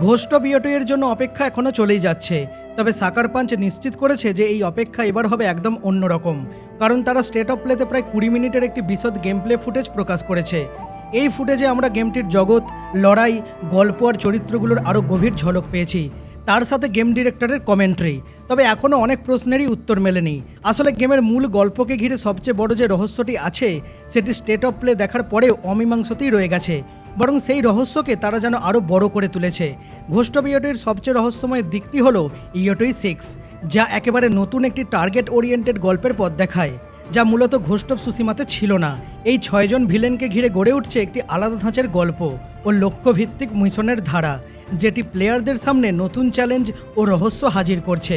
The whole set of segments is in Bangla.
ঘোষ্ট বিয়টয়ের জন্য অপেক্ষা এখনও চলেই যাচ্ছে। তবে সাকার পাঞ্চ নিশ্চিত করেছে যে এই অপেক্ষা এবার হবে একদম অন্যরকম কারণ তারা স্টেট অফ প্লেতে প্রায় কুড়ি মিনিটের একটি বিশদ গেম প্লে ফুটেজ প্রকাশ করেছে। এই ফুটেজে আমরা গেমটির জগৎ, লড়াই, গল্প আর চরিত্রগুলোর আরও গভীর ঝলক পেয়েছি। তার সাথে গেম ডিরেক্টরের কমেন্ট্রি। তবে এখনও অনেক প্রশ্নেরই উত্তর মেলেনি। আসলে গেমের মূল গল্পকে ঘিরে সবচেয়ে বড় যে রহস্যটি আছে, সেটি স্টেট অফ প্লে দেখার পরেও অমীমাংসতেই রয়ে গেছে। বরং সেই রহস্যকে তারা যেন আরও বড় করে তুলেছে। ঘোষ্ট ইয়োটোর সবচেয়ে রহস্যময় দিকটি হল ইয়োটোই সিক্স, যা একেবারে নতুন একটি টার্গেট ওরিয়েন্টেড গল্পের পথ দেখায়, যা মূলত ঘোষ্টব সুসীমাতে ছিল না। এই ছয়জন ভিলেনকে ঘিরে গড়ে উঠছে একটি আলাদা ধাঁচের গল্প ও লক্ষ্যভিত্তিক মিশনের ধারা, যেটি প্লেয়ারদের সামনে নতুন চ্যালেঞ্জ ও রহস্য হাজির করছে।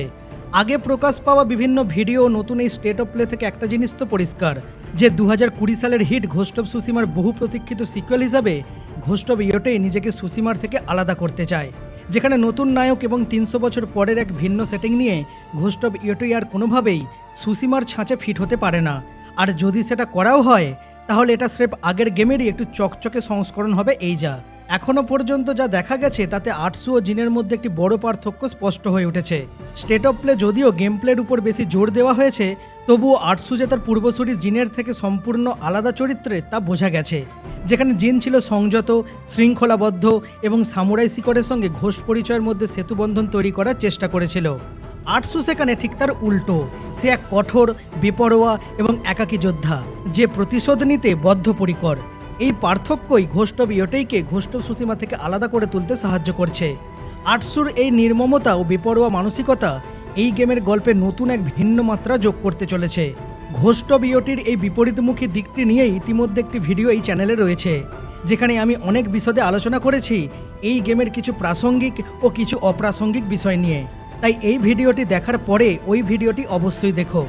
আগে প্রকাশ পাওয়া বিভিন্ন ভিডিও নতুন এই স্টেট অফ প্লে থেকে একটা জিনিস তো পরিষ্কার, যে দু সালের হিট ঘোষ্টব সুসীমার বহু প্রতীক্ষিত সিকুয়েল হিসাবে ঘোষ্টব ইয়োটেই নিজেকে সুসীমার থেকে আলাদা করতে চায়। যেখানে নতুন নায়ক এবং তিনশো বছর পরের এক ভিন্ন সেটিং নিয়ে ঘোষ্টব ইয়োটোই আর কোনোভাবেই সুসীমার ছাঁচে ফিট হতে পারে না। আর যদি সেটা করাও হয়, তাহলে এটা স্রেফ আগের গেমেরই একটু চকচকে সংস্করণ হবে এই যা। এখনও পর্যন্ত যা দেখা গেছে, তাতে আটশো ও জিনের মধ্যে একটি বড় পার্থক্য স্পষ্ট হয়ে উঠেছে। স্টেট অফ প্লে যদিও গেম প্লের উপর বেশি জোর দেওয়া হয়েছে তবুও আটশু যে তার পূর্বসূরি জিনের থেকে সম্পূর্ণ আলাদা চরিত্রে তা বোঝা গেছে, যেখানে জিন ছিল সংযত, শৃঙ্খলাবদ্ধ এবং সামুরাই শিকড়ের সঙ্গে ঘোষ পরিচয়ের মধ্যে সেতুবন্ধন তৈরি করার চেষ্টা করেছিল। আটশু সেখানে ঠিক তার উল্টো, সে এক কঠোর, বেপরোয়া এবং একাকী যোদ্ধা, যে প্রতিশোধ নিতে বদ্ধপরিকর। এই পার্থক্যই ঘোষ্টব ইয়োটেইকে ঘোষ্টব সুসীমা থেকে আলাদা করে তুলতে সাহায্য করছে। আটসুর এই নির্মমতা ও বেপরোয়া মানসিকতা এই গেমের গল্পে নতুন এক ভিন্ন মাত্রা যোগ করতে চলেছে। ঘোষ্ট বিওটির এই বিপরীতমুখী দিকটি নিয়ে ইতিমধ্যে একটি ভিডিও এই চ্যানেলে রয়েছে, যেখানে আমি অনেক বিশদে আলোচনা করেছি এই গেমের কিছু প্রাসঙ্গিক ও কিছু অপ্রাসঙ্গিক বিষয় নিয়ে। তাই এই ভিডিওটি দেখার পরে ওই ভিডিওটি অবশ্যই দেখো,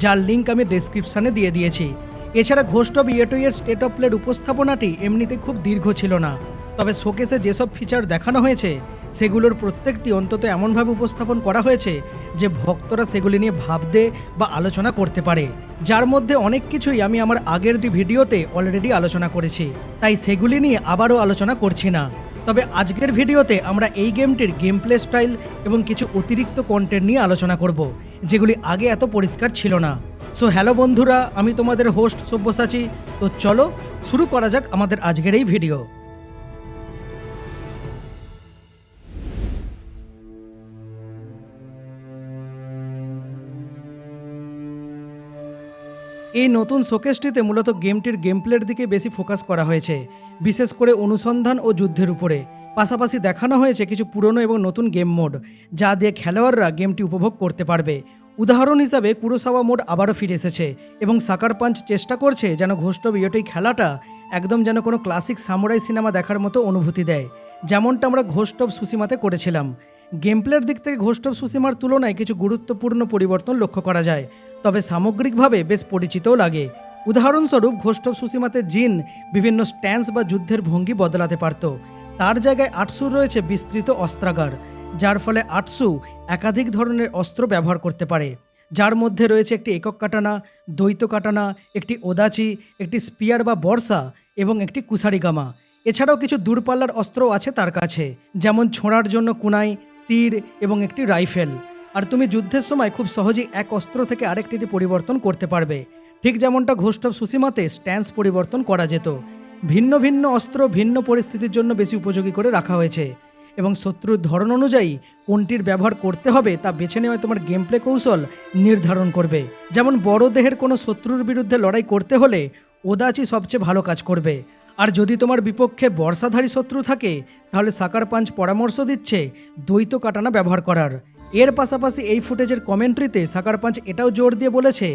যার লিঙ্ক আমি ডেসক্রিপশানে দিয়ে দিয়েছি। এছাড়া ঘোষ্ট বিয়েটইয়ের স্টেট অফ প্লের উপস্থাপনাটি এমনিতে খুব দীর্ঘ ছিল না, তবে শোকেসে যেসব ফিচার দেখানো হয়েছে সেগুলোর প্রত্যেকটি অন্তত এমনভাবে উপস্থাপন করা হয়েছে যে ভক্তরা সেগুলি নিয়ে ভাবতে বা আলোচনা করতে পারে। যার মধ্যে অনেক কিছুই আমি আমার আগের দুই ভিডিওতে অলরেডি আলোচনা করেছি। তাই সেগুলি নিয়ে আবারও আলোচনা করছি না। তবে আজকের ভিডিওতে আমরা এই গেমটির গেম প্লে স্টাইল এবং কিছু অতিরিক্ত কন্টেন্ট নিয়ে আলোচনা করব, যেগুলি আগে এত পরিষ্কার ছিল না। সো হ্যালো বন্ধুরা, আমি তোমাদের হোস্ট সব্যসাচী। তো চলো, শুরু করা যাক আমাদের আজকের এই ভিডিও এই নতুন শোকেসটিতে মূলত গেমটির গেম প্লের দিকে বেশি ফোকাস করা হয়েছে, বিশেষ করে অনুসন্ধান ও যুদ্ধের উপরে। পাশাপাশি দেখানো হয়েছে কিছু পুরনো এবং নতুন গেম মোড, যা দিয়ে খেলোয়াড়রা গেমটি উপভোগ করতে পারবে। উদাহরণ হিসাবে, কুরোসাওয়া মোড আবারও ফিরে এসেছে এবং সাকার পাঞ্চ চেষ্টা করছে যেন ঘোষ্ট বিয়টই খেলাটা একদম যেন কোনো ক্লাসিক সামুরাই সিনেমা দেখার মতো অনুভূতি দেয়, যেমনটা আমরা ঘোষ্টব সুসীমাতে করেছিলাম। গেম প্লের দিক থেকে ঘোষ্টব সুসীমার তুলনায় কিছু গুরুত্বপূর্ণ পরিবর্তন লক্ষ্য করা যায়। তবে সামগ্রিকভাবে বেশ পরিচিতও লাগে। উদাহরণস্বরূপ ঘোষ্টব সুসীমাতে জিন বিভিন্ন স্ট্যান্স বা যুদ্ধের ভঙ্গি বদলাতে পারত। তার জায়গায় আটসুর রয়েছে বিস্তৃত অস্ত্রাগার, যার ফলে আটসু একাধিক ধরনের অস্ত্র ব্যবহার করতে পারে। যার মধ্যে রয়েছে একটি একক কাটানা, দ্বৈত কাটানা, একটি ওদাচি, একটি স্পিয়ার বা বর্ষা এবং একটি কুসারিগামা। এছাড়াও কিছু দূরপাল্লার অস্ত্র আছে তার কাছে, যেমন ছোঁড়ার জন্য কুনাই, তীর এবং একটি রাইফেল। আর তুমি যুদ্ধের সময় খুব সহজেই এক অস্ত্র থেকে আরেকটিতে পরিবর্তন করতে পারবে। ঠিক যেমনটা ঘোষ্টব সুসীমাতে স্ট্যান্স পরিবর্তন করা যেত। ভিন্ন ভিন্ন অস্ত্র ভিন্ন পরিস্থিতির জন্য বেশি উপযোগী করে রাখা হয়েছে। এবং শত্রুর ধরন অনুযায়ী কোনটির ব্যবহার করতে হবে তা বেছে নেওয়া তোমার গেম প্লে কৌশল নির্ধারণ করবে। যেমন বড় দেহের কোনো শত্রুর বিরুদ্ধে লড়াই করতে হলে ওদাচি সবচেয়ে ভালো কাজ করবে। আর যদি তোমার বিপক্ষে বর্ষাধারী শত্রু থাকে, তাহলে সাকার পাঞ্চ পরামর্শ দিচ্ছে দ্বৈত কাটানা ব্যবহার করার। এর পাশাপাশি এই ফুটেজের কমেন্ট্রিতে সাকার পাঞ্চ এটাও জোর দিয়ে বলেছে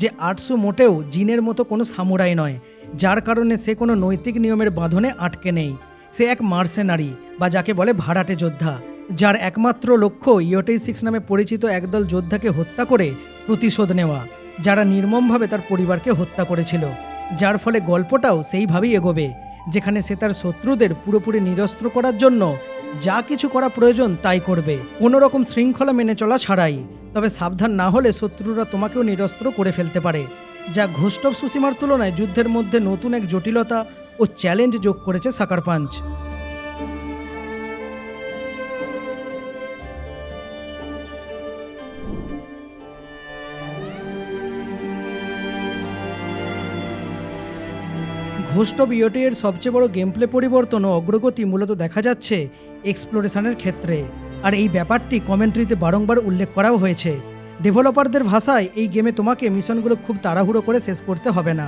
যে আটশো মোটেও জিনের মতো কোনো সামুরাই নয়, যার কারণে সে কোনো নৈতিক নিয়মের বাঁধনে আটকে নেই। সে এক মার্সেনারি বা যাকে বলে ভাড়াটে যোদ্ধা, যার একমাত্র লক্ষ্য ইয়োটেই সিক্স নামে পরিচিত একদল যোদ্ধাকে হত্যা করে প্রতিশোধ নেওয়া, যারা নির্মমভাবে তার পরিবারকে হত্যা করেছিল। যার ফলে গল্পটাও সেইভাবেই এগোবে, যেখানে সে তার শত্রুদের পুরোপুরি নিরস্ত্র করার জন্য যা কিছু করা প্রয়োজন তাই করবে। কোনো রকম শৃঙ্খলা মেনে চলা ছাড়াই। তবে সাবধান না হলে শত্রুরা তোমাকেও নিরস্ত্র করে ফেলতে পারে। যা ঘোষ্টব সুসীমার তুলনায় যুদ্ধের মধ্যে নতুন এক জটিলতা ও চ্যালেঞ্জ যোগ করেছে সাকার পাঞ্চ ঘোষ্ট বিওটি এর সবচেয়ে বড় গেম প্লে পরিবর্তন ও অগ্রগতি মূলত দেখা যাচ্ছে এক্সপ্লোরেশনের ক্ষেত্রে। আর এই ব্যাপারটি কমেন্ট্রিতে বারংবার উল্লেখ করাও হয়েছে। ডেভেলপারদের ভাষায় এই গেমে তোমাকে মিশনগুলো খুব তাড়াহুড়ো করে শেষ করতে হবে না।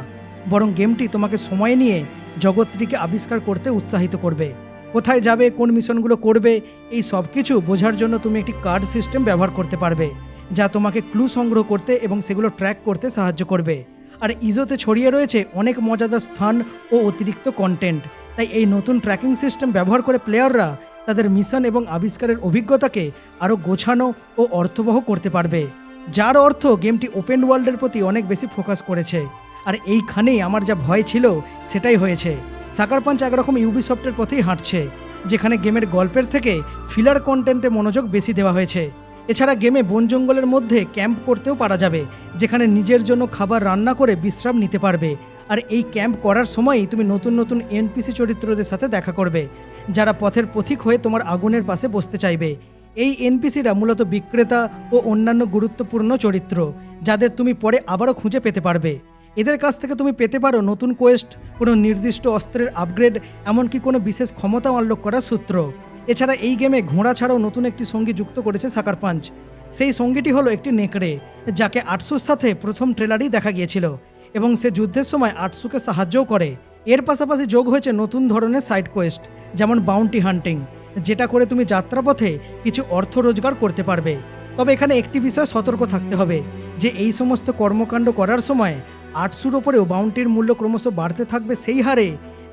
বরং গেমটি তোমাকে সময় নিয়ে জগৎটিকে আবিষ্কার করতে উৎসাহিত করবে। কোথায় যাবে, কোন মিশনগুলো করবে, এই সব কিছু বোঝার জন্য তুমি একটি কার্ড সিস্টেম ব্যবহার করতে পারবে, যা তোমাকে ক্লু সংগ্রহ করতে এবং সেগুলো ট্র্যাক করতে সাহায্য করবে। আর ইজোতে ছড়িয়ে রয়েছে অনেক মজাদার স্থান ও অতিরিক্ত কন্টেন্ট তাই এই নতুন ট্র্যাকিং সিস্টেম ব্যবহার করে প্লেয়াররা তাদের মিশন এবং আবিষ্কারের অভিজ্ঞতাকে আরও গোছানো ও অর্থবহ করতে পারবে। যার অর্থ গেমটি ওপেন ওয়ার্ল্ডের প্রতি অনেক বেশি ফোকাস করেছে। আর এইখানেই আমার যা ভয় ছিল সেটাই হয়েছে। সাকার পাঞ্চ একরকম ইউবিসফটের পথেই হাঁটছে, যেখানে গেমের গল্পের থেকে ফিলার কন্টেন্টে মনোযোগ বেশি দেওয়া হয়েছে। এছাড়া গেমে বন জঙ্গলের মধ্যে ক্যাম্প করতেও পারা যাবে, যেখানে নিজের জন্য খাবার রান্না করে বিশ্রাম নিতে পারবে। আর এই ক্যাম্প করার সময়ই তুমি নতুন নতুন এনপিসি চরিত্রদের সাথে দেখা করবে, যারা পথের পথিক হয়ে তোমার আগুনের পাশে বসতে চাইবে। এই এনপিসিরা মূলত বিক্রেতা ও অন্যান্য গুরুত্বপূর্ণ চরিত্র, যাদের তুমি পরে আবারও খুঁজে পেতে পারবে। এদের কাছ থেকে তুমি পেতে পারো নতুন কোয়েস্ট, কোনো নির্দিষ্ট অস্ত্রের আপগ্রেড, এমনকি কোনো বিশেষ ক্ষমতা আনলক করার সূত্র। এছাড়া এই গেমে ঘোড়া ছাড়াও নতুন একটি সঙ্গী যুক্ত করেছে সাকার পাঞ্চ। সেই সঙ্গীটি হলো একটি নেকড়ে, যাকে আটসুর সাথে প্রথম ট্রেলারই দেখা গিয়েছিল এবং সে যুদ্ধের সময় আটসুকে সাহায্যও করে। এর পাশাপাশি যোগ হয়েছে নতুন ধরনের সাইড কোয়েস্ট, যেমন বাউন্টি হান্টিং, যেটা করে তুমি যাত্রাপথে কিছু অর্থ রোজগার করতে পারবে। তবে এখানে একটি বিষয় সতর্ক থাকতে হবে, যে এই সমস্ত কর্মকাণ্ড করার সময় আটশুর ওপরেও বাউন্টির মূল্য ক্রমশ বাড়তে থাকবে সেই হারে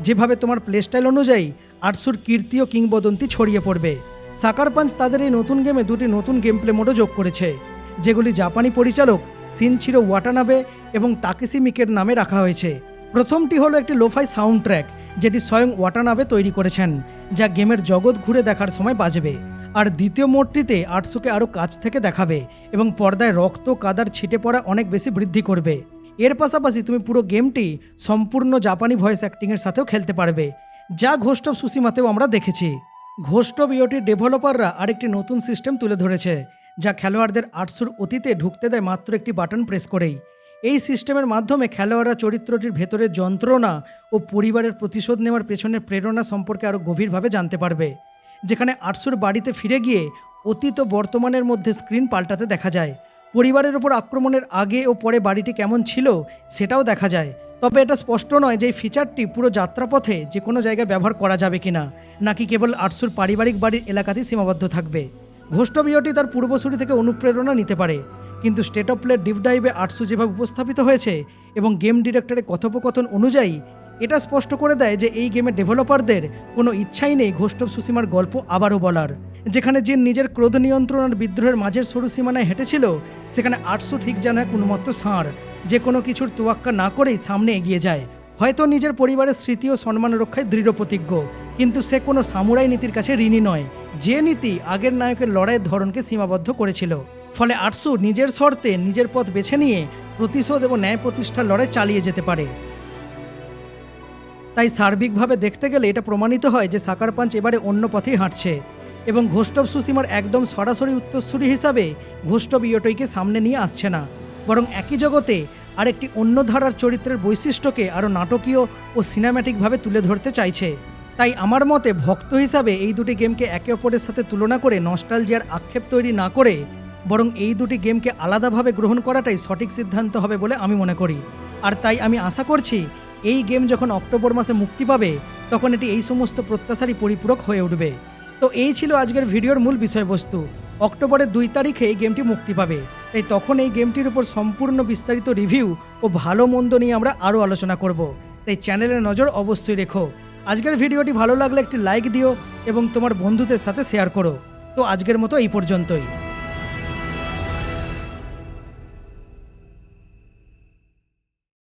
যেভাবে তোমার প্লেস্টাইল অনুযায়ী আটশুর কীর্তি ও কিংবদন্তি ছড়িয়ে পড়বে। সাকার পাঞ্চ তাদের এই নতুন গেমে দুটি নতুন গেম প্লে মোডও যোগ করেছে, যেগুলি জাপানি পরিচালক সিনছিরো ওয়াটানাবে এবং তাকেসি মিকের নামে রাখা হয়েছে। প্রথমটি হলো একটি লোফাই সাউন্ড ট্র্যাক যেটি স্বয়ং ওয়াটানাবে তৈরি করেছেন, যা গেমের জগৎ ঘুরে দেখার সময় বাজবে। আর দ্বিতীয় মোডটিতে আটশুকে আরও কাছ থেকে দেখাবে এবং পর্দায় রক্ত কাদার ছিটে পড়া অনেক বেশি বৃদ্ধি করবে। এর পাশাপাশি তুমি পুরো গেমটি সম্পূর্ণ জাপানি ভয়েস অ্যাক্টিংয়ের সাথেও খেলতে পারবে, যা ঘোষ্ট সুসিমাতেও আমরা দেখেছি। ঘোষ্ট অফ ইওটির ডেভেলপাররা আরেকটি নতুন সিস্টেম তুলে ধরেছে, যা খেলোয়াড়দের আটশুর অতীতে ঢুকতে দেয় মাত্র একটি বাটন প্রেস করেই। এই সিস্টেমের মাধ্যমে খেলোয়াড়রা চরিত্রটির ভেতরের যন্ত্রণা ও পরিবারের প্রতিশোধ নেওয়ার পেছনের প্রেরণা সম্পর্কে আরও গভীরভাবে জানতে পারবে, যেখানে আটশুর বাড়িতে ফিরে গিয়ে অতীত বর্তমানের মধ্যে স্ক্রিন পাল্টাতে দেখা যায়। পরিবারের ওপর আক্রমণের আগে ও পরে বাড়িটি কেমন ছিল সেটাও দেখা যায়। তবে এটা স্পষ্ট নয় যে এই ফিচারটি পুরো যাত্রাপথে যে কোনো জায়গায় ব্যবহার করা যাবে কিনা, নাকি কেবল আটশুর পারিবারিক বাড়ির এলাকাতেই সীমাবদ্ধ থাকবে। ঘোষ্টবিয়টি তার পূর্বসূরি থেকে অনুপ্রেরণা নিতে পারে, কিন্তু স্টেট অফ প্লের ডিপ ডাইভে আটশো যেভাবে উপস্থাপিত হয়েছে এবং গেম ডিরেক্টরের কথোপকথন অনুযায়ী, এটা স্পষ্ট করে দেয় যে এই গেমের ডেভেলপারদের কোনো ইচ্ছাই নেই ঘোষ্টব সুসীমার গল্প আবারও বলার। যেখানে জিন নিজের ক্রোধ নিয়ন্ত্রণ আর বিদ্রোহের মাঝের সরু সীমানায় হেঁটেছিল, সেখানে আটশো ঠিক যেন এক উন্মত্ত ষাঁড়। যে কোনো কিছুর তোয়াক্কা না করেই সামনে এগিয়ে যায়। হয়তো নিজের পরিবারের স্মৃতি ও সম্মান রক্ষায় দৃঢ় প্রতিজ্ঞ, কিন্তু সে কোনো সামুরাই নীতির কাছে ঋণী নয়। যে নীতি আগের নায়কের লড়াইয়ের ধরনকে সীমাবদ্ধ করেছিল। ফলে আটসু নিজের শর্তে নিজের পথ বেছে নিয়ে প্রতিশোধ এবং ন্যায় প্রতিষ্ঠার লড়াই চালিয়ে যেতে পারে। তাই সার্বিকভাবে দেখতে গেলে এটা প্রমাণিত হয় যে সাকার পাঞ্চ এবারে অন্য পথেই হাঁটছে। এবং ঘোষ্টব সুসীমার একদম সরাসরি উত্তরসূরি হিসাবে ঘোষ্টব ইয়োটইকে সামনে নিয়ে আসছে না। বরং একই জগতে আরেকটি অন্য ধারার চরিত্রের বৈশিষ্ট্যকে আরও নাটকীয় ও সিনেম্যাটিকভাবে তুলে ধরতে চাইছে। তাই আমার মতে ভক্ত হিসাবে এই দুটি গেমকে একে অপরের সাথে তুলনা করে নস্টালজিয়ার আক্ষেপ তৈরি না করে বরং এই দুটি গেমকে আলাদাভাবে গ্রহণ করাটাই সঠিক সিদ্ধান্ত হবে বলে আমি মনে করি। আর তাই আমি আশা করছি, এই গেম যখন অক্টোবর মাসে মুক্তি পাবে, তখন এটি এই সমস্ত প্রত্যাশারই পরিপূরক হয়ে উঠবে। তো এই ছিল আজকের ভিডিওর মূল বিষয়বস্তু। অক্টোবরের দুই তারিখে এই গেমটি মুক্তি পাবে। তাই তখন এই গেমটির উপর সম্পূর্ণ বিস্তারিত রিভিউ ও ভালো মন্দ নিয়ে আমরা আরও আলোচনা করব। তাই চ্যানেলের নজর অবশ্যই রেখো। আজকের ভিডিওটি ভালো লাগলে একটি লাইক দিও এবং তোমার বন্ধুদের সাথে শেয়ার করো। তো আজকের মতো এই পর্যন্তই।